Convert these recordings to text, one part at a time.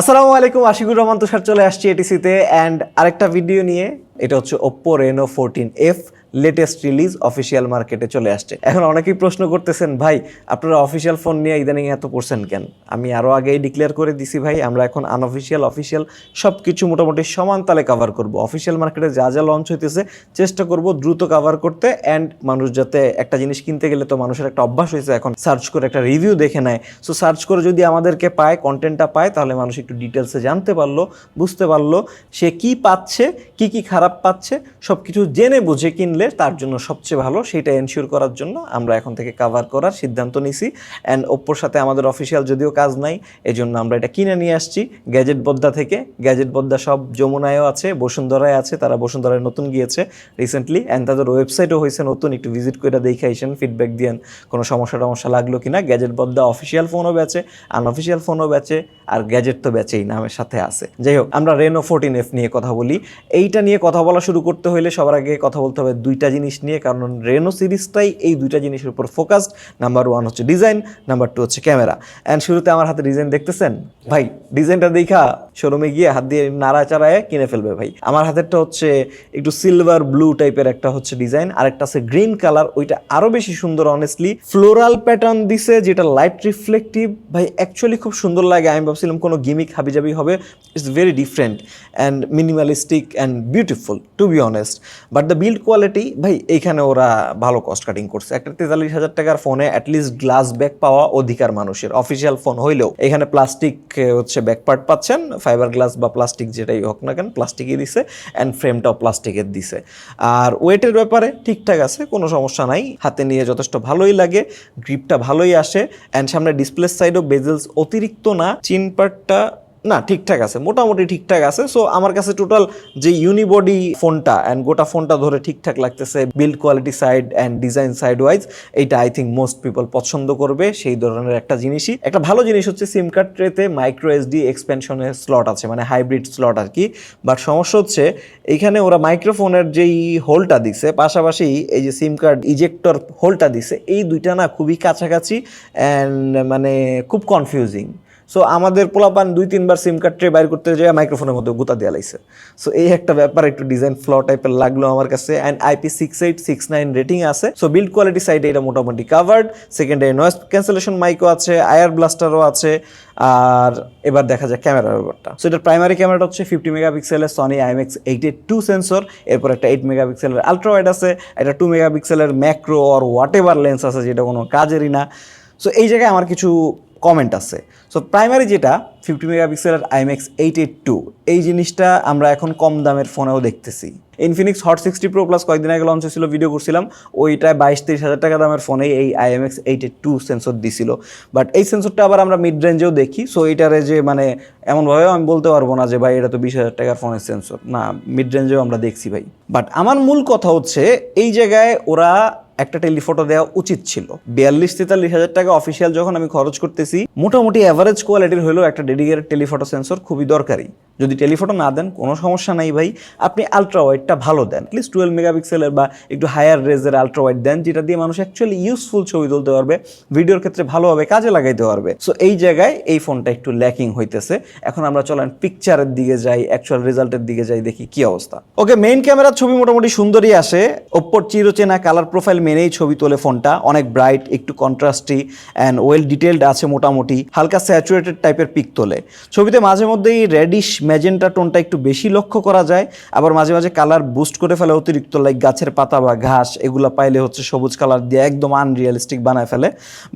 আসসালামু আলাইকুম, আশিকুর রহমান তুষার চলে আসছি এটিসিতে অ্যান্ড আরেকটা ভিডিও নিয়ে, এটা হচ্ছে Oppo Reno fourteen F latest release official মার্কেটে চলে আসছে। এখন অনেকেই প্রশ্ন করতেছেন, ভাই, আপনারা অফিসিয়াল ফোন নিয়ে ইদানিং এত পড়ছেন কেন? আমি আরও আগেই ডিক্লেয়ার করে দিছি, ভাই, আমরা এখন আনঅফিসিয়াল অফিসিয়াল সব কিছু মোটামুটি সমান তালে কাভার করব। অফিসিয়াল মার্কেটে যা যা লঞ্চ হইতেছে, চেষ্টা করব দ্রুত কাভার করতে অ্যান্ড মানুষ যাতে একটা জিনিস কিনতে গেলে তো মানুষের একটা অভ্যাস হয়েছে এখন সার্চ করে একটা রিভিউ দেখে নেয়। সো সার্চ করে যদি আমাদেরকে পায় কন্টেন্টটা পায়, তাহলে মানুষ একটু ডিটেলসে জানতে পারল, বুঝতে পারল সে কি পাচ্ছে, কি কি খারাপ পাচ্ছে সব কিছু জেনে বুঝে কিনলে তার জন্য সবচেয়ে ভালো সেটা এনশিওর করার জন্য আমরা এখন থেকে কাভার করার সিদ্ধান্ত নিছি। অ্যান্ড ওপ্পোর সাথে আমাদের অফিসিয়াল যদিও কাজ নাই এই জন্য আমরা এটা কিনে নিয়ে আসছি। গ্যাজেট বদ্দা থেকে গ্যাজেট বদ্দা সব যমুনায়ও আছে, বসুন্ধরায় আছে, তারা বসুন্ধরায় নতুন গিয়েছে রিসেন্টলি অ্যান্ড তাদের ওয়েবসাইটও হয়েছে নতুন, একটু ভিজিট করে দেখে আইসেন ফিডব্যাক দিয়েন, কোনো সমস্যা টমস্যা লাগল কিনা। গ্যাজেট বদ্দা অফিসিয়াল ফোনও বেচে আনঅফিসিয়াল ফোনও বেচে, আর গ্যাজেট তো বেচেই নামের সাথে আছে। যাই হোক, আমরা রেনো ফোরটিন এফ নিয়ে কথা বলি। এইটা নিয়ে কথা বলা শুরু করতে হলে সবার আগে কথা বলতে হবে দুইটা জিনিস নিয়ে, কারণ রেনো সিরিজটাই এই দুইটা জিনিসের উপর ফোকাসড নাম্বার ওয়ান হচ্ছে ডিজাইন নাম্বার টু হচ্ছে ক্যামেরা অ্যান্ড শুরুতে আমার হাতে ডিজাইন দেখতেছেন? ভাই ডিজাইনটা দেখা শোরুমে গিয়ে হাত দিয়ে নাড়া চাড়ায় কিনে ফেলবে ভাই। আমার হাতেরটা হচ্ছে একটু সিলভার ব্লু টাইপের একটা হচ্ছে ডিজাইন আর একটা আছে গ্রিন কালার ওইটা আরও বেশি সুন্দর অনেস্টলি ফ্লোরাল প্যাটার্ন দিছে, যেটা লাইট রিফ্লেক্টিভ ভাই অ্যাকচুয়ালি খুব সুন্দর লাগে। আমি ভাবছিলাম কোনো গিমিক হাবিজাবি হবে। It's very different and minimalistic and beautiful to be honest but the build quality ভাই, এইখানে ওরা ভালো কস্ট কাটিং করছে। একটা তেতাল্লিশ হাজার টাকার ফোনে অ্যাটলিস্ট গ্লাস ব্যাক পাওয়া অধিকার মানুষের। অফিসিয়াল ফোন হইলেও এখানে প্লাস্টিক হচ্ছে ব্যাক পার্ট পাচ্ছেন ফাইবার গ্লাস বা প্লাস্টিক যেটাই হোক না কেন প্লাস্টিকই দিছে অ্যান্ড ফ্রেমটাও প্লাস্টিকের দিছে। আর ওয়েটের ব্যাপারে ঠিকঠাক আছে, কোনো সমস্যা নাই। হাতে নিয়ে যথেষ্ট ভালোই লাগে গ্রিপটা ভালোই আসে অ্যান্ড সামনে ডিসপ্লে সাইডও বেজেলস অতিরিক্ত না চিন পার্টটা না, ঠিকঠাক আছে, মোটামুটি ঠিকঠাক আছে। সো আমার কাছে টোটাল যে ইউনিবডি ফোনটা অ্যান্ড গোটা ফোনটা ধরে ঠিকঠাক লাগতেছে build quality side and design side wise এইটা আই থিঙ্ক মোস্ট পিপল পছন্দ করবে, সেই ধরনের একটা জিনিসই। একটা ভালো জিনিস হচ্ছে সিম কার্ড ট্রেতে মাইক্রো এসডি এক্সপেনশনের স্লট আছে মানে হাইব্রিড স্লট আর কি বাট সমস্যা হচ্ছে এইখানে ওরা মাইক্রোফোনের যেই হোলটা দিছে, পাশাপাশি এই যে সিম কার্ড ইজেক্টর হোলটা দিছে, এই দুইটা না খুবই কাছাকাছি অ্যান্ড মানে খুব কনফিউজিং সো আমাদের পোলাপান দুই, তিনবার সিম কার্ড ট্রে বাইর করতে যায় মাইক্রোফোনের মধ্যে গুতা দেওয়া লাইছে। সো এই একটা ব্যাপার, একটু ডিজাইন ফ্ল টাইপের লাগল আমার কাছে। And IP six eight six nine rating আছে। সো বিল্ড কোয়ালিটি সাইডে এটা মোটামুটি কাভার্ড সেকেন্ডারি নয়েস ক্যান্সেলেশন মাইকও আছে, আয়ার ব্লাস্টারও আছে। আর এবার দেখা যায় ক্যামেরার ব্যাপারটা। সো এটার প্রাইমারি ক্যামেরাটা হচ্ছে ফিফটি মেগাপিক্সেলের Sony IMX eighty two sensor এরপর একটা এইট মেগাপিক্সেলের আলট্রা ওয়াইড আছে। একটা টু মেগাপিক্সেলের macro or whatever lens আছে, যেটা কোনো কাজেরই না। সো এই জায়গায় আমার কিছু কমেন্ট আছে। সো প্রাইমারি যেটা ফিফটি মেগাপিক্সেলের আইএমএক্স এইট এইট টু এই জিনিসটা আমরা এখন কম দামের ফোনেও দেখতেছি। Infinix hot sixty pro plus কয়েকদিন আগে লঞ্চ হয়েছিল ভিডিও করছিলাম ওইটায় বাইশ তিরিশ হাজার টাকা দামের ফোনে এই IMX eight eight two sensor দিছিল। বাট এই সেন্সরটা আবার আমরা মিড রেঞ্জেও দেখি সো এইটারে যে মানে এমনভাবেও আমি বলতে পারব না যে, ভাই, এটা তো বিশ হাজার টাকার ফোনের সেন্সর না মিড রেঞ্জেও আমরা দেখছি, ভাই। বাট আমার মূল কথা হচ্ছে, এই জায়গায় ওরা একটা টেলিফটো দেওয়া উচিত ছিল। বিয়াল্লিশ তেতাল্লিশ হাজার টাকা অফিসিয়াল যখন আমি খরচ করতেছি, মোটামুটি অ্যাভারেজ কোয়ালিটির হলেও একটা ডেডিকেটেড টেলিফটো সেন্সর খুবই দরকারি। যদি টেলিফটো না দেন, কোনো সমস্যা নাই ভাই। আপনি আলট্রা ওয়াইডটা ভালো দেন। প্লিজ টুয়েলভ মেগাপিক্সেলের বা একটু হায়ার রেজের আলট্রা ওয়াইড দেন, যেটা দিয়ে মানুষ অ্যাকচুয়ালি ইউজফুল ছবি তুলতে পারবে ভিডিওর ক্ষেত্রে ভালোভাবে কাজে লাগাইতে পারবে। সো এই জায়গায় এই ফোনটা একটু ল্যাকিং হইতেছে। এখন আমরা চলেন পিকচারের দিকে যাই অ্যাকচুয়াল রেজাল্টের দিকে যাই, দেখি কি অবস্থা। ওকে মেইন ক্যামেরার ছবি মোটামুটি সুন্দরই আসে। ওপ্পোর চিরচেনা কালার প্রোফাইল মেনেই ছবি তোলে ফোনটা অনেক ব্রাইট একটু কন্ট্রাস্টি অ্যান্ড ওয়েল ডিটেলড আছে মোটামুটি। হালকা স্যাচুরেটেড টাইপের পিক তোলে। ছবিতে মাঝে মধ্যেই রেডিশ ম্যাজেন্টা টোনটা একটু বেশি লক্ষ্য করা যায়, আবার মাঝে মাঝে কালার বুস্ট করে ফেলে অতিরিক্ত লাইক গাছের পাতা বা ঘাস, এগুলো পাইলে হচ্ছে সবুজ কালার দিয়ে একদম আনরিয়ালিস্টিক বানায় ফেলে।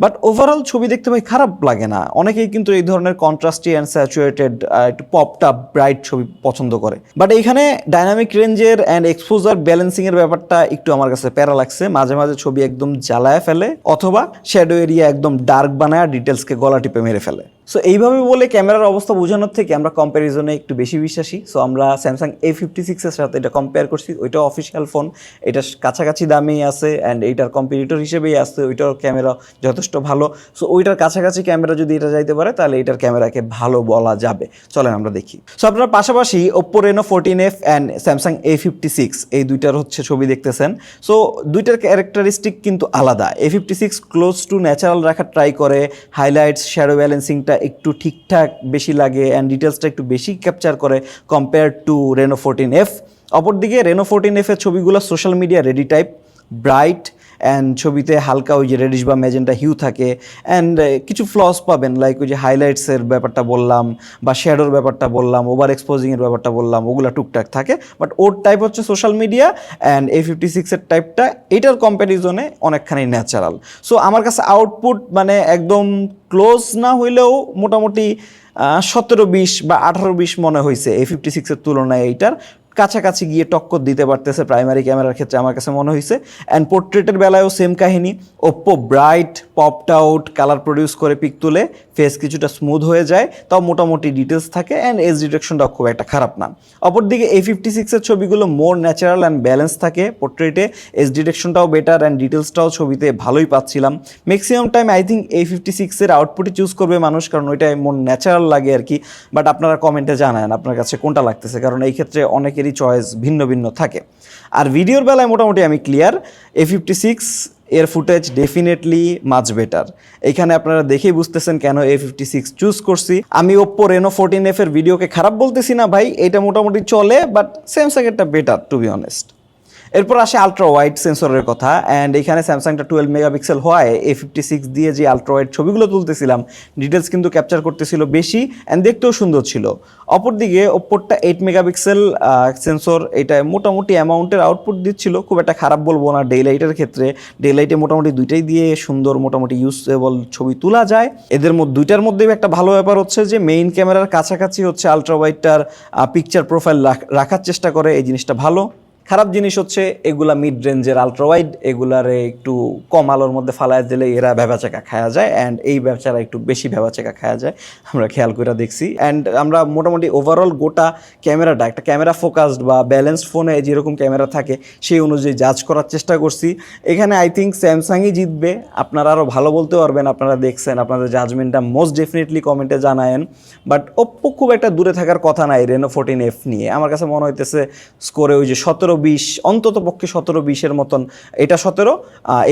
বাট ওভারঅল ছবি দেখতে ভাই খারাপ লাগে না। অনেকেই কিন্তু এই ধরনের কন্ট্রাস্টি অ্যান্ড স্যাচুরেটেড একটু পপটা ব্রাইট ছবি পছন্দ করে। বাট এইখানে ডাইনামিক রেঞ্জের অ্যান্ড এক্সপোজার ব্যালেন্সিং এর ব্যাপারটা একটু আমার কাছে প্যারা লাগছে। মাঝে মাঝে ছবি একদম জ্বালায় ফেলে, অথবা শ্যাডো এরিয়া একদম ডার্ক বানায় ডিটেলসকে গলা টিপে মেরে ফেলে। সো এইভাবে বলে ক্যামেরার অবস্থা বোঝানোর থেকে আমরা কম্প্যারিজনে একটু বেশি বিশ্বাসী। সো আমরা স্যামসাং এ ফিফটি সিক্সের সাথে এটা কম্পেয়ার করছি। ওইটা অফিসিয়াল ফোন এটা কাছাকাছি দামেই আছে অ্যান্ড এইটার কম্পিটিটর হিসেবেই আসছে ওইটার ক্যামেরা যথেষ্ট ভালো। সো ওইটার কাছাকাছি ক্যামেরা যদি এটা যাইতে পারে, তাহলে এটার ক্যামেরাকে ভালো বলা যাবে। চলেন আমরা দেখি। সো আপনারা পাশাপাশি Oppo Reno fourteen F and Samsung A fifty six এই দুইটার হচ্ছে ছবি দেখতেছেন। সো দুইটার ক্যারেক্টারিস্টিক কিন্তু আলাদা। A fifty six close to natural রাখার ট্রাই করে হাইলাইটস শ্যাডো ব্যালেন্সিংটা একটু ঠিকঠাক বেশি লাগে অ্যান্ড ডিটেলসটা একটু বেশি ক্যাপচার করে compare to Reno fourteen F অপরদিকে রেনো ফোরটিন এফের ছবিগুলো social media ready type bright and ছবিতে হালকা ওই যে রেডিশ বা ম্যাজেন্টা হিউ থাকে। অ্যান্ড কিছু ফ্লস পাবেন লাইক ওই যে হাইলাইটসের ব্যাপারটা বললাম বা শ্যাডোর ব্যাপারটা বললাম ওভার এক্সপোজিংয়ের ব্যাপারটা বললাম, ওগুলো টুকটাক থাকে। বাট ওর টাইপ হচ্ছে সোশ্যাল মিডিয়া অ্যান্ড এই ফিফটি সিক্সের টাইপটা এটার কম্প্যারিজনে অনেকখানি ন্যাচারাল সো আমার কাছে আউটপুট মানে একদম ক্লোজ না হইলেও মোটামুটি সতেরো বিশ বা আঠারো বিশ মনে হয়েছে এই ফিফটি সিক্সের তুলনায় এইটার। কাছাকাছি গিয়ে টক্কর দিতে পারতেছে প্রাইমারি ক্যামেরার ক্ষেত্রে আমার কাছে মনে হয়েছে অ্যান্ড পোর্ট্রেটের বেলায়ও সেম কাহিনী। Oppo bright popped out colour produce করে পিক তুলে ফেস কিছুটা স্মুথ হয়ে যায়, তাও মোটামুটি ডিটেলস থাকে অ্যান্ড এজ ডিটেকশনটাও খুব একটা খারাপ না। অপরদিকে এ ফিফটি সিক্সের ছবিগুলো মোর ন্যাচারাল অ্যান্ড ব্যালেন্স থাকে পোর্ট্রেটে এজ ডিটেকশনটাও বেটার অ্যান্ড ডিটেলসটাও ছবিতে ভালোই পাচ্ছিলাম। Maximum time I think A fifty সিক্সের আউটপুটই চুজ করবে মানুষ, কারণ ওইটাই মোর ন্যাচারাল লাগে আর কি। বাট আপনারা কমেন্টে জানান আপনার কাছে কোনটা লাগতেছে, কারণ এই ক্ষেত্রে অনেকেরই চয়েস ভিন্ন ভিন্ন থাকে। আর ভিডিওর বেলায় মোটামুটি আমি ক্লিয়ার এ ফিফটি সিক্স এর ফুটেজ ডেফিনেটলি মাচ বেটার এখানে আপনারা দেখেই বুঝতেছেন কেন এ ফিফটি সিক্স চুজ করছি। আমি ওপ্পো রেনো ফোরটিন এফ এর ভিডিওকে খারাপ বলতেছি না ভাই, এটা মোটামুটি চলে বাট স্যামসাংয়েরটা বেটার টু বি অনেস্ট এরপর আসে আলট্রা ওয়াইড সেন্সরের কথা অ্যান্ড এখানে স্যামসাংটা টুয়েলভ মেগাপিক্সেল হয় এ ফিফটি সিক্স দিয়ে যে আলট্রা ওয়াইড ছবিগুলো তুলতেছিলাম ডিটেলস কিন্তু ক্যাপচার করতেছিল বেশি অ্যান্ড দেখতেও সুন্দর ছিল। অপরদিকে ওপ্পোরটা এইট মেগাপিক্সেল সেন্সর এটা মোটামুটি অ্যামাউন্টের আউটপুট দিচ্ছিল, খুব একটা খারাপ বলব না ডে লাইটের ক্ষেত্রে। ডে লাইটে মোটামুটি দুইটাই দিয়ে সুন্দর, মোটামুটি ইউজেবল ছবি তোলা যায়। এদের মধ্যে, দুইটার মধ্যে একটা ভালো ব্যাপার হচ্ছে যে মেইন ক্যামেরার কাছাকাছি হচ্ছে আলট্রা ওয়াইডটার পিকচার প্রোফাইল রাখার চেষ্টা করে, এই জিনিসটা ভালো। খারাপ জিনিস হচ্ছে এগুলা মিড রেঞ্জের আলট্রাওয়াইড এগুলারে একটু কম আলোর মধ্যে ফালায় দিলে এরা ভেবাচেকা খাওয়া যায় অ্যান্ড এই ব্যবসারা একটু বেশি ভেবাচেকা খাওয়া যায়, আমরা খেয়াল করে দেখছি অ্যান্ড আমরা মোটামুটি ওভারঅল গোটা ক্যামেরাটা একটা ক্যামেরা ফোকাসড বা ব্যালেন্সড ফোনে যেরকম ক্যামেরা থাকে সেই অনুযায়ী জাজ করার চেষ্টা করছি। এখানে আই থিঙ্ক স্যামসাংই জিতবে, আপনারা আরও ভালো বলতে পারবেন, আপনারা দেখছেন, আপনাদের জাজমেন্টটা মোস্ট ডেফিনেটলি কমেন্টে জানায়েন। বাট ওপ্পো খুব একটা দূরে থাকার কথা নাই রেনো ফোরটিন এফ নিয়ে। আমার কাছে মনে হইতেছে স্কোরে ওই যে সতেরো বিশ অন্তত পক্ষে সতেরো বিশের মতন, এটা সতেরো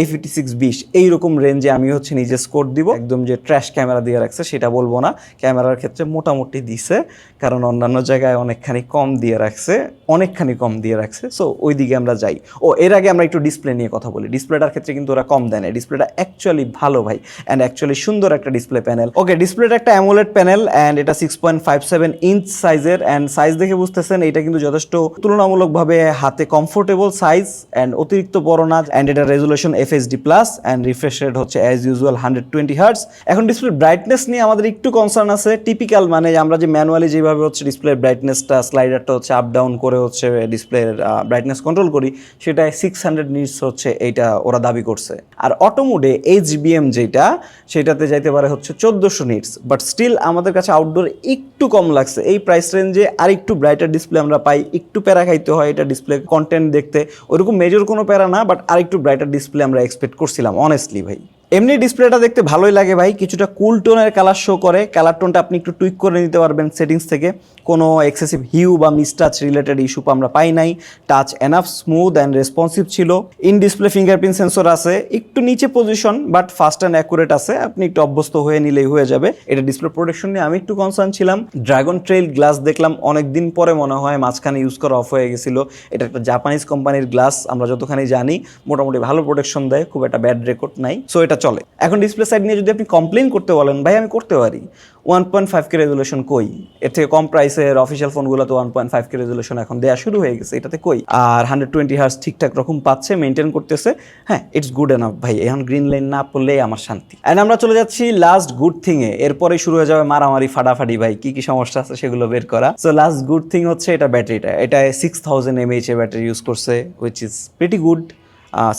এ ফিফটি সিক্স বিশ এইরকম রেঞ্জে আমি হচ্ছে নিজে স্কোর দিব। একদম যে ট্র্যাশ ক্যামেরা দিয়ে রাখছে, সেটা বলব না। ক্যামেরার ক্ষেত্রে মোটামুটি দিছে, কারণ অন্যান্য জায়গায় অনেকখানি কম দিয়ে রাখছে, অনেকখানি কম দিয়ে রাখছে। সো ওই দিকে আমরা যাই। ও, এর আগে আমরা একটু ডিসপ্লে নিয়ে কথা বলি। ডিসপ্লেটার ক্ষেত্রে কিন্তু ওরা কম দেয় না। ডিসপ্লেটা অ্যাকচুয়ালি ভালো ভাই অ্যান্ড অ্যাকচুয়ালি সুন্দর একটা ডিসপ্লে প্যানেল ওকে ডিসপ্লেটা একটা অ্যামোলেড প্যানেল অ্যান্ড এটা six point five seven inch সাইজের অ্যান্ড সাইজ দেখে বুঝতেছেন এটা কিন্তু যথেষ্ট তুলনামূলকভাবে হাতে কমফোর্টেবল সাইজ অ্যান্ড অতিরিক্ত বড় না অ্যান্ড এটা resolution F FSD plus and refresh rate হচ্ছে as usual hundred twenty hertz এখন ডিসপ্লে ব্রাইটনেস নিয়ে আমাদের একটু কনসার্ন আছে টিপিক্যাল মানে আমরা যে ম্যানুয়ালি যেভাবে হচ্ছে ডিসপ্লে ব্রাইটনেসটা স্লাইডারটা হচ্ছে আপ ডাউন করে হচ্ছে ডিসপ্লের ব্রাইটনেস কন্ট্রোল করি, সেটা সিক্স হান্ড্রেড নিটস হচ্ছে এইটা ওরা দাবি করছে। আর অটোমোডে এইচবিএম যেটা, সেটাতে যাইতে পারে হচ্ছে চোদ্দোশো নিটস বাট স্টিল আমাদের কাছে আউটডোর একটু কম লাগছে। এই প্রাইস রেঞ্জে আর একটু ব্রাইটার ডিসপ্লে আমরা পাই, একটু প্যারা খাইতে হয় এটা ডিসপ্লে কন্টেন্ট দেখতে ওরকম মেজর কোনো প্যারা না বাট আরেকটু ব্রাইটার ডিসপ্লে আমরা এক্সপেক্ট করছিলাম অনেস্টলি ভাই। এমনি ডিসপ্লেটা দেখতে ভালোই লাগে ভাই, কিছুটা কুল টোনের কালার শো করে। কালার টোনটা আপনি একটু টুইক করে নিতে পারবেন সেটিংস থেকে। কোনো এক্সেসিভ হিউ বা মিসটাচ রিলেটেড ইস্যু আমরা পাই নাই। Touch enough smooth and responsive ছিল। ইন ডিসপ্লে ফিঙ্গারপ্রিন্ট সেন্সর আছে, একটু নিচে position but fast and accurate আছে। আপনি একটু অভ্যস্ত হয়ে নিলেই হয়ে যাবে। এটা ডিসপ্লে প্রোটেকশন নিয়ে আমি একটু কনসার্ন ছিলাম। ড্রাগন ট্রেল গ্লাস দেখলাম অনেক দিন পরে মনে হয় মাঝখানে ইউজ করা অফ হয়ে গেছিল। এটা একটা জাপানিজ কোম্পানির গ্লাস আমরা যতখানি জানি, মোটামুটি ভালো প্রোটেকশন দেয়, খুব একটা ব্যাড রেকর্ড নাই। সো এটা চলে। এখন ডিসপ্লে সাইড নিয়ে যদি আপনি কমপ্লেন করতে বলেন, ভাই, আমি করতে পারি। One point five K resolution কই? এর থেকে কম প্রাইসের অফিসিয়াল ফোনগুলো তো one point five K resolution এখন দেওয়া শুরু হয়ে গেছে, এটাতে কই? আর হান্ড্রেড টোয়েন্টি হার্স ঠিকঠাক রকম পাচ্ছে মেনটেন করতেছে। হ্যাঁ ইটস গুড এনাফ ভাই, এখন গ্রিন লাইন না পড়লেই আমার শান্তি। অ্যান্ড আমরা চলে যাচ্ছি লাস্ট গুড থিংয়ে এরপরে শুরু হয়ে যাবে মারামারি, ফাটাফাটি, ভাই, কি কি সমস্যা আছে সেগুলো বের করা। সো লাস্ট গুড থিং হচ্ছে এটা ব্যাটারিটা এটা সিক্স থাউজেন্ড এমএইচ এ ব্যাটারি ইউজ করছে which is pretty good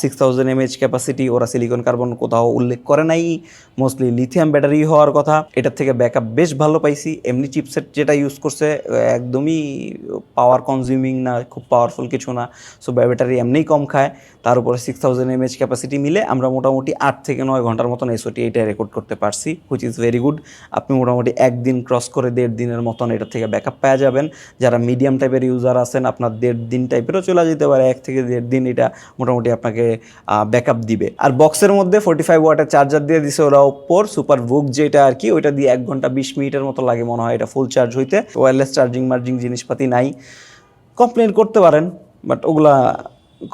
six thousand MH capacity ওরা সিলিকন কার্বন কোথাও উল্লেখ করে নাই মোস্টলি লিথিয়াম ব্যাটারি হওয়ার কথা। এটার থেকে ব্যাকআপ বেশ ভালো পাইছি। এমনি চিপসেট যেটা ইউজ করছে একদমই পাওয়ার কনজিউমিং না, খুব পাওয়ারফুল কিছু না। সো ব্যাটারি এমনিই কম খায়। তার উপরে সিক্স থাউজেন্ড এমএইচ ক্যাপাসিটি মিলে আমরা মোটামুটি আট থেকে নয় ঘণ্টার মতন এসওটি এইটা রেকর্ড করতে পারছি হুইচ ইজ ভেরি গুড আপনি মোটামুটি একদিন ক্রস করে দেড় দিনের মতন এটা থেকে ব্যাকআপ পাওয়া যাবেন। যারা মিডিয়াম টাইপের ইউজার আছেন, আপনার দেড় দিন টাইপেরও চলে যেতে পারে। এক থেকে দেড় দিন এটা মোটামুটি আপনাকে আপনাকে ব্যাকআপ দিবে। আর বক্সের মধ্যে ফোর্টি ফাইভ ওয়াটের চার্জার দিয়ে দিছে ওরা ওপর সুপার বুক যেটা আর কি, ওইটা দিয়ে এক ঘণ্টা বিশ মিনিটের মতো লাগে মনে হয় এটা ফুল চার্জ হইতে। ওয়্যারলেস চার্জিং মার্জিং জিনিসপাতি নাই। কমপ্লেন করতে পারেন বাট ওগুলা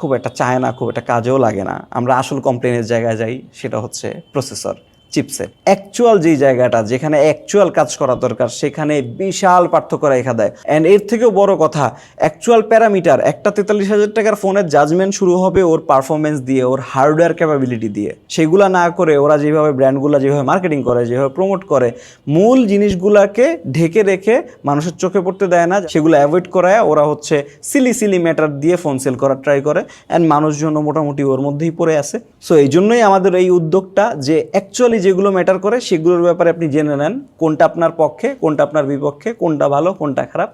খুব একটা চায় না, খুব একটা কাজেও লাগে না। আমরা আসল কমপ্লেনের জায়গায় যাই, সেটা হচ্ছে প্রসেসর চিপসেট অ্যাকচুয়াল যেই জায়গাটা, যেখানে অ্যাকচুয়াল কাজ করা দরকার, সেখানে বিশাল পার্থক্য রেখা দেয়। অ্যান্ড এর থেকেও বড় কথা অ্যাকচুয়াল প্যারামিটার একটা তেতাল্লিশ হাজার টাকার ফোনের জাজমেন্ট শুরু হবে ওর পারফরমেন্স দিয়ে, ওর হার্ডওয়্যার ক্যাপাবিলিটি দিয়ে। সেগুলা না করে ওরা যেভাবে ব্র্যান্ডগুলো যেভাবে মার্কেটিং করে, যেভাবে প্রমোট করে, মূল জিনিসগুলাকে ঢেকে রেখে মানুষের চোখে পড়তে দেয় না, সেগুলো অ্যাভয়েড করায় ওরা হচ্ছে সিলি সিলি ম্যাটার দিয়ে ফোন সেল করার ট্রাই করে। অ্যান্ড মানুষজন মোটামুটি ওর মধ্যেই পড়ে আছে। সো এই জন্যই আমাদের এই উদ্যোগটা যে অ্যাকচুয়ালি যেগুলো ম্যাটার করে, সেগুলোর ব্যাপারে আপনি জেনে নেন, কোনটা আপনার পক্ষে, কোনটা আপনার বিপক্ষে, কোনটা ভালো, কোনটা খারাপ।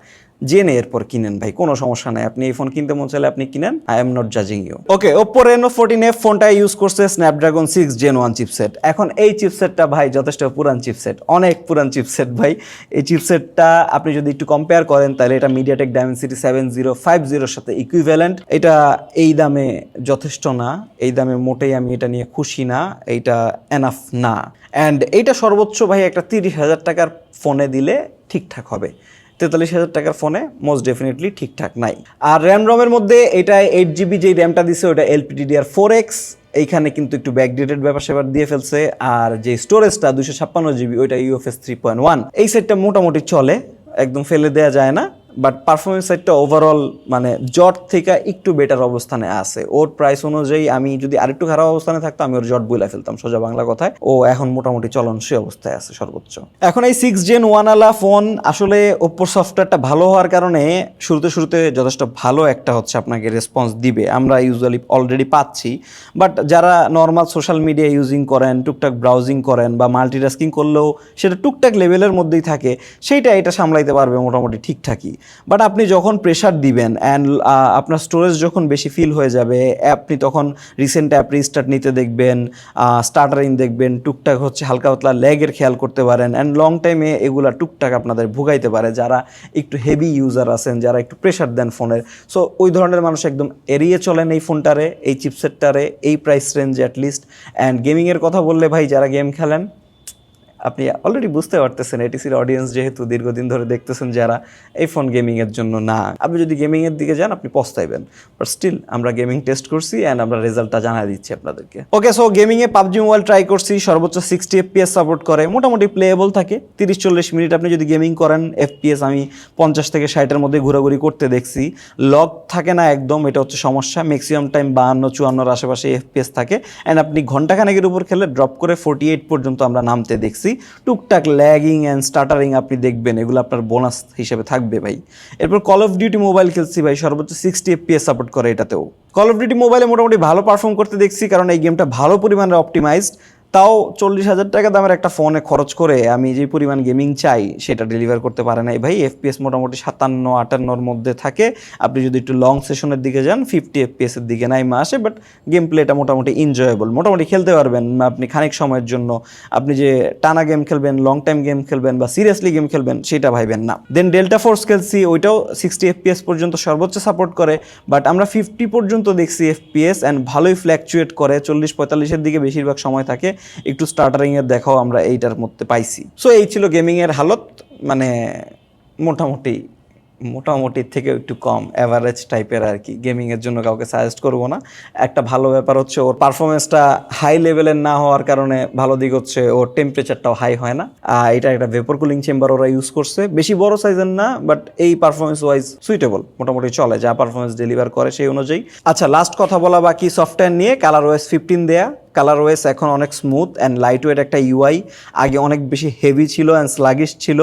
জেনে এরপর কিনেন ভাই, কোনো সমস্যা নাই। আপনি এই ফোন কিনতে মন চাইলে আপনি কিনেন। I am not জাজিং you okay Oppo Reno fourteen F ফোনটা ইউজ করছে Snapdragon six gen one chipset এখন এই চিপসেটটা ভাই যথেষ্ট পুরান চিপসেট অনেক পুরান চিপসেট ভাই। এই চিপসেটটা আপনি যদি একটু কম্পেয়ার করেন, তাহলে এটা MediaTek Dimensity seven zero five জিরোর সাথে ইকুইভ্যালেন্ট এটা এই দামে যথেষ্ট না, এই দামে মোটেই আমি এটা নিয়ে খুশি না, এইটা এনাফ না। অ্যান্ড এইটা সর্বোচ্চ ভাই একটা তিরিশ হাজার টাকার ফোনে দিলে ঠিকঠাক হবে। তেতাল্লিশ হাজার টাকার ফোনে মোস্ট ডেফিনেটলি ঠিকঠাক নাই। আর র্যাম রমের মধ্যে এটা এইট জিবি যেই র্যামটা দিছে ওটা এলপিডিডিআর ফোর এক্স এইখানে কিন্তু একটু ব্যাকডেটেড ব্যাপার সেবার দিয়ে ফেলছে। আর যে স্টোরেজটা দুশো ছাপ্পান্ন জিবি ওইটা ইউএফএস থ্রি পয়েন্ট ওয়ান এই সেটটা মোটামুটি চলে, একদম ফেলে দেওয়া যায় না। বাট পারফরমেন্স সাইডটা ওভারঅল মানে জট থেকে একটু বেটার অবস্থানে আছে। ওর প্রাইস অনুযায়ী আমি যদি আরেকটু খারাপ অবস্থানে থাকতো আমি ওর জট বইলা ফেলতাম সোজা বাংলা কথায়। ও এখন মোটামুটি চলনসই অবস্থায় আছে সর্বোচ্চ। এখন এই সিক্স জেন ওয়ান আলা ফোন আসলে ওপ্পোর সফটওয়্যারটা ভালো হওয়ার কারণে শুরুতে শুরুতে যথেষ্ট ভালো একটা হচ্ছে আপনাকে রেসপন্স দিবে। আমরা ইউজুয়ালি অলরেডি পাচ্ছি বাট যারা নর্মাল সোশ্যাল মিডিয়া ইউজিং করেন, টুকটাক ব্রাউজিং করেন বা মাল্টিটাস্কিং করলেও সেটা টুকটাক লেভেলের মধ্যেই থাকে, সেইটা এটা সামলাইতে পারবে মোটামুটি ঠিকঠাকই। বাট আপনি যখন প্রেশার দিবেন অ্যান্ড আপনার স্টোরেজ যখন বেশি ফিল হয়ে যাবে, আপনি তখন রিসেন্ট অ্যাপ রিস্টার্ট নিতে দেখবেন স্টার্টারিং দেখবেন, টুকটাক হচ্ছে হালকা পাতলা ল্যাগের খেয়াল করতে পারেন অ্যান্ড লং টাইমে এগুলা টুকটাক আপনাদের ভুগাইতে পারে যারা একটু হেভি ইউজার আছেন, যারা একটু প্রেশার দেন ফোনের সো ওই ধরনের মানুষ একদম এড়িয়ে চলেন এই ফোনটারে এই চিপসেটটারে এই প্রাইস রেঞ্জে অ্যাটলিস্ট অ্যান্ড গেমিংয়ের কথা বললে ভাই, যারা গেম খেলেন আপনি অলরেডি বুঝতে পারতেছেন এটিসির অডিয়েন্স যেহেতু দীর্ঘদিন ধরে দেখতেছেন যারা, এই ফোন গেমিংয়ের জন্য না। আপনি যদি গেমিংয়ের দিকে যান, আপনি পস্তাইবেন। বাট স্টিল আমরা গেমিং টেস্ট করছি অ্যান্ড আমরা রেজাল্টটা জানা দিচ্ছি আপনাদেরকে। ওকে সো গেমিংয়ে পাবজি মোবাইল ট্রাই করছি, সর্বোচ্চ সিক্সটি এফপিএস সাপোর্ট করে। মোটামুটি প্লেয়েবল থাকে। তিরিশ চল্লিশ মিনিট আপনি যদি গেমিং করেন এফপিএস আমি পঞ্চাশ থেকে ষাটের মধ্যে ঘোরাঘুরি করতে দেখছি। লক থাকে না একদম, এটা হচ্ছে সমস্যা। ম্যাক্সিমাম টাইম বাহান্ন, চুয়ান্নর আশেপাশে এফপিএস থাকে। অ্যান্ড আপনি ঘন্টাখানেকের উপর খেলে ড্রপ করে ফোর্টি এইট পর্যন্ত আমরা নামতে দেখছি। টুকটাক ল্যাগিং অ্যান্ড স্টার্টারিং আপনি দেখবেন, এগুলো আপনার বোনাস হিসেবে থাকবে ভাই। এরপর কল অফ ডিউটি মোবাইল খেলছি ভাই, সর্বোচ্চ সিক্সটি এফপিএস সাপোর্ট করে এটাতেও। কল অফ ডিউটি মোবাইলে মোটামুটি ভালো পারফর্ম করতে দেখছি, কারণ এই গেমটা ভালো পরিমাণে অপটিমাইজড তাও চল্লিশ হাজার টাকা দামের একটা ফোনে খরচ করে আমি যে পরিমাণ গেমিং চাই, সেটা ডেলিভার করতে পারে নাই ভাই। এফপিএস মোটামুটি সাতান্ন, আটান্নর মধ্যে থাকে। আপনি যদি একটু লং সেশনের দিকে যান ফিফটি এফপিএস এর দিকে নাই আসে বাট গেম প্লেটা মোটামুটি এনজয়েবল মোটামুটি খেলতে পারবেন আপনি খানিক সময়ের জন্য। আপনি যে টানা গেম খেলবেন লং টাইম গেম খেলবেন বা সিরিয়াসলি গেম খেলবেন, সেটা ভাইবেন না। দেন ডেল্টা ফোর্স খেলছি, ওইটাও সিক্সটি এফপিএস পর্যন্ত সর্বোচ্চ সাপোর্ট করে বাট আমরা ফিফটি পর্যন্ত দেখছি এফপিএস অ্যান্ড ভালোই ফ্ল্যাকচুয়েট করে। চল্লিশ, পঁয়তাল্লিশের দিকে বেশিরভাগ সময় থাকে। একটু স্টার্টারিংয়ের দেখাও আমরা এইটার মধ্যে পাইছি। সো এই ছিল গেমিংয়ের হালত মানে মোটামুটি মোটামুটির থেকে একটু কম অ্যাভারেজ টাইপের আর কি। গেমিংয়ের জন্য কাউকে সাজেস্ট করব না। একটা ভালো ব্যাপার হচ্ছে ওর পারফরমেন্সটা হাই লেভেলের না হওয়ার কারণে ভালো দিক হচ্ছে ওর টেম্পারেচারটাও হাই হয় না। আর এটা একটা ভেপর কুলিং চেম্বার ওরা ইউজ করছে। বেশি বড় সাইজের না বাট এই পারফরমেন্স ওয়াইজ সুইটেবল মোটামুটি চলে। যা পারফরমেন্স ডেলিভার করে সেই অনুযায়ী। আচ্ছা লাস্ট কথা বলা বাকি সফটওয়্যার নিয়ে কালার ওয়েস ফিফটিন দেয়া। কালার ওয়েস এখন অনেক স্মুথ অ্যান্ড লাইট ওয়েট একটা ইউআই আগে অনেক বেশি হেভি ছিল অ্যান্ড স্লাগিশ ছিল,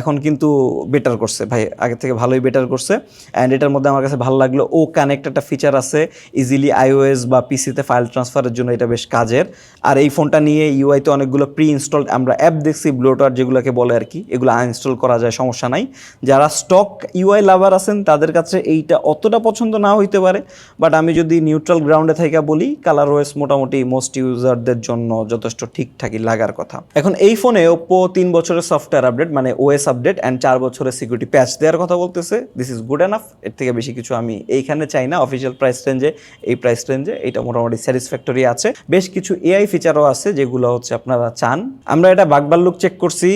এখন কিন্তু বেটার করছে। ভাই, আগে থেকে ভালোই বেটার করছে। অ্যান্ড এটার মধ্যে আমার কাছে ভালো লাগল, ও কানেক্ট একটা ফিচার আছে ইজিলি আইওএস বা পিসিতে ফাইল ট্রান্সফারের জন্য এটা বেশ কাজের। আর এই ফোনটা নিয়ে ইউআইতে অনেকগুলো প্রি ইনস্টল আমরা অ্যাপ দেখছি ব্লোটার যেগুলোকে বলে আর কি, এগুলো আনইনস্টল করা যায়, সমস্যা নাই। যারা স্টক ইউআই লাভার আছেন, তাদের কাছে এইটা অতটা পছন্দ না হইতে পারে। বাট আমি যদি নিউট্রাল গ্রাউন্ডে থেকে বলি কালার ওয়েস মোটামুটি মোস্ট মোস্ট ইউজারদের জন্য যথেষ্ট ঠিকঠাকই লাগার কথা। এখন এই ফোনে ওপো তিন বছরের সফটওয়্যার আপডেট মানে ওএস আপডেট অ্যান্ড চার বছরের সিকিউরিটি প্যাচ দেওয়ার কথা বলতেছে। দিস ইজ গুড এনাফ এর থেকে বেশি কিছু আমি এইখানে চাই না। অফিসিয়াল প্রাইস রেঞ্জে এই প্রাইস রেঞ্জে এটা মোটামুটি স্যাটিসফ্যাক্টরি আছে। বেশ কিছু এআই ফিচারও আছে যেগুলো হচ্ছে আপনারা চান। আমরা এটা বাগবার লুক চেক করছি।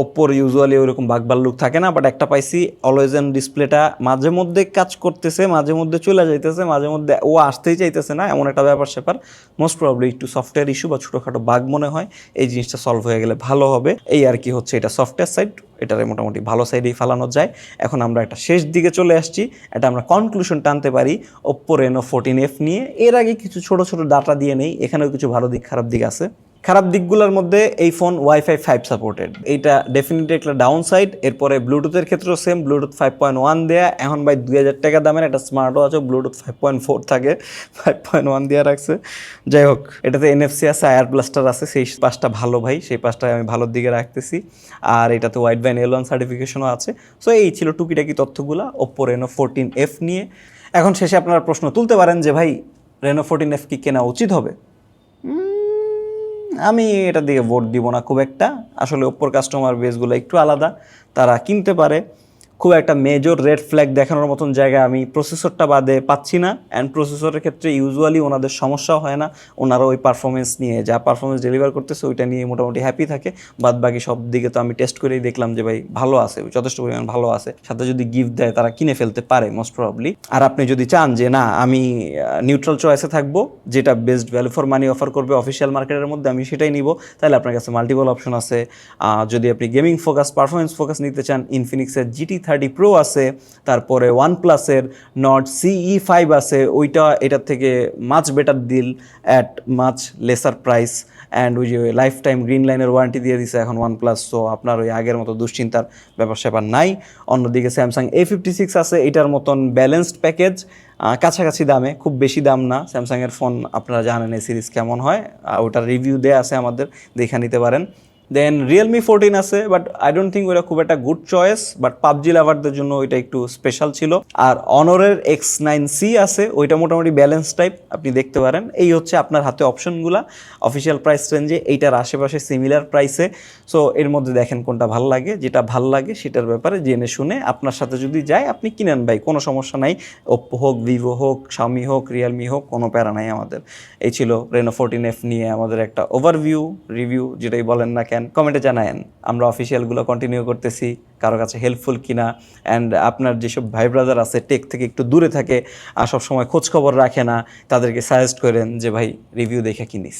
ওপ্পোর ইউজুয়ালি ওইরকম বাগবার লুক থাকে না বাট একটা পাইছি অলওয়েজ এন ডিসপ্লেটা মাঝে মধ্যে কাজ করতেছে, মাঝে মধ্যে চলে যাইতেছে, মাঝে মধ্যে ও আসতেই চাইতেছে না, এমন একটা ব্যাপার স্যাপার। মোস্ট প্রবলি একটু সফটওয়্যার ইস্যু বা ছোটোখাটো বাগ মনে হয়, এই জিনিসটা সলভ হয়ে গেলে ভালো হবে। এই আর কি হচ্ছে, এটা সফটওয়্যার সাইড এটারে মোটামুটি ভালো সাইডেই ফালানো যায়। এখন আমরা একটা শেষ দিকে চলে আসছি, এটা আমরা কনক্লুশন টানতে পারি ওপ্পো রেনো ফোরটিন এফ নিয়ে। এর আগে কিছু ছোট ছোট ডাটা দিয়ে নেই, এখানেও কিছু ভালো দিক খারাপ দিক আছে। খারাপ দিকগুলোর মধ্যে এই ফোন ওয়াইফাই ফাইভ সাপোর্টেড এইটা ডেফিনেটলি একটা ডাউন সাইড এরপরে ব্লুটুথের ক্ষেত্রেও same Bluetooth five point one দেয়া। এখন ভাই দুই হাজার টাকা দামের একটা smart watch Bluetooth five point four থাকে ফাইভ পয়েন্ট ওয়ান দেওয়া রাখছে। যাই হোক, এটাতে এনএফসি আছে আয়ার ব্লাস্টার আছে, সেই পাশটা ভালো ভাই, সেই পাশটা আমি ভালোর দিকে রাখতেছি। আর এটাতে ওয়াইড ব্যান এল ওয়ান সার্টিফিকেশনও আছে। সো এই ছিল টুকিটাকি তথ্যগুলো ওপ্পো রেনো ফোরটিন এফ নিয়ে। এখন শেষে আপনারা প্রশ্ন তুলতে পারেন যে ভাই রেনো ফোরটিন এফ কি কেনা উচিত হবে? আমি এটা দিয়ে ভোট দিব না খুব একটা। আসলে ওপ্পোর কাস্টমার বেসগুলো একটু আলাদা, তারা কিনতে পারে। খুব একটা মেজর রেড ফ্ল্যাগ দেখানোর মতন জায়গা আমি প্রসেসরটা বাদে পাচ্ছি না। অ্যান্ড প্রসেসরের ক্ষেত্রে ইউজুয়ালি ওনাদের সমস্যাও হয় না। ওনারা ওই পারফরমেন্স নিয়ে যা পারফরমেন্স ডেলিভার করতেছে, ওইটা নিয়ে মোটামুটি হ্যাপি থাকে। বাদ বাকি সব দিকে তো আমি টেস্ট করেই দেখলাম যে ভাই ভালো আছে, যথেষ্ট পরিমাণ ভালো আছে। সাথে যদি গিফট দেয়, তারা কিনে ফেলতে পারে মোস্ট প্রবাবলি আর আপনি যদি চান যে না, আমি নিউট্রাল চয়েসে থাকব, যেটা best value for money offer করবে অফিসিয়াল মার্কেটের মধ্যে, আমি সেটাই নিব। তাহলে আপনার কাছে মাল্টিপল অপশন আছে। যদি আপনি গেমিং ফোকাস পারফরমেন্স ফোকাস নিতে চান ইনফিনিক্সের জিটি থার্টি প্রো আছে, তারপরে ওয়ান প্লাসের নট সিই ফাইভ আছে, ওইটা, এটার থেকে much better deal at much lesser price and ওই যে লাইফ টাইম গ্রিন লাইনের ওয়ারেন্টি দিয়ে দিছে এখন ওয়ান প্লাস সো আপনার ওই আগের মতো দুশ্চিন্তার ব্যাপার স্যাপার নাই। অন্যদিকে স্যামসাং এ ফিফটি সিক্স আছে, এটার মতন ব্যালেন্সড প্যাকেজ কাছাকাছি দামে, খুব বেশি দাম না। স্যামসাংয়ের ফোন আপনারা জানেন এই সিরিজ কেমন হয় ওটার রিভিউ দেয়া আছে আমাদের, দেখে নিতে পারেন। দেন রিয়েলমি ফোরটিন আছে বাট আই ডোন্ট থিঙ্ক ওটা খুব একটা গুড চয়েস বাট পাবজি লাভারদের জন্য ওইটা একটু স্পেশাল ছিল। আর অনরের এক্স নাইন সি আছে, ওইটা মোটামুটি ব্যালেন্স টাইপ আপনি দেখতে পারেন। এই হচ্ছে আপনার হাতে অপশনগুলা অফিসিয়াল প্রাইস রেঞ্জে এইটার আশেপাশে সিমিলার প্রাইসে সো এর মধ্যে দেখেন কোনটা ভালো লাগে, যেটা ভালো লাগে সেটার ব্যাপারে জেনে শুনে আপনার সাথে যদি যায়, আপনি কিনেন ভাই, কোনো সমস্যা নাই। ওপ্পো হোক ভিভো হোক শাওমি হোক রিয়েলমি হোক, কোনো প্যারা নাই আমাদের। এই ছিল রেনো ফোরটিন এফ নিয়ে আমাদের একটা ওভারভিউ রিভিউ যেটাই বলেন না কেন। কমেন্টে জানায়েন, আমরা অফিসিয়ালগুলো কন্টিনিউ করতেছি, কারও কাছে হেল্পফুল কিনা অ্যান্ড আপনার যেসব ভাই ব্রাদার আছে টেক থেকে একটু দূরে থাকে, আর সবসময় খোঁজখবর রাখে না, তাদেরকে সাজেস্ট করেন যে, ভাই রিভিউ দেখে কিনিস।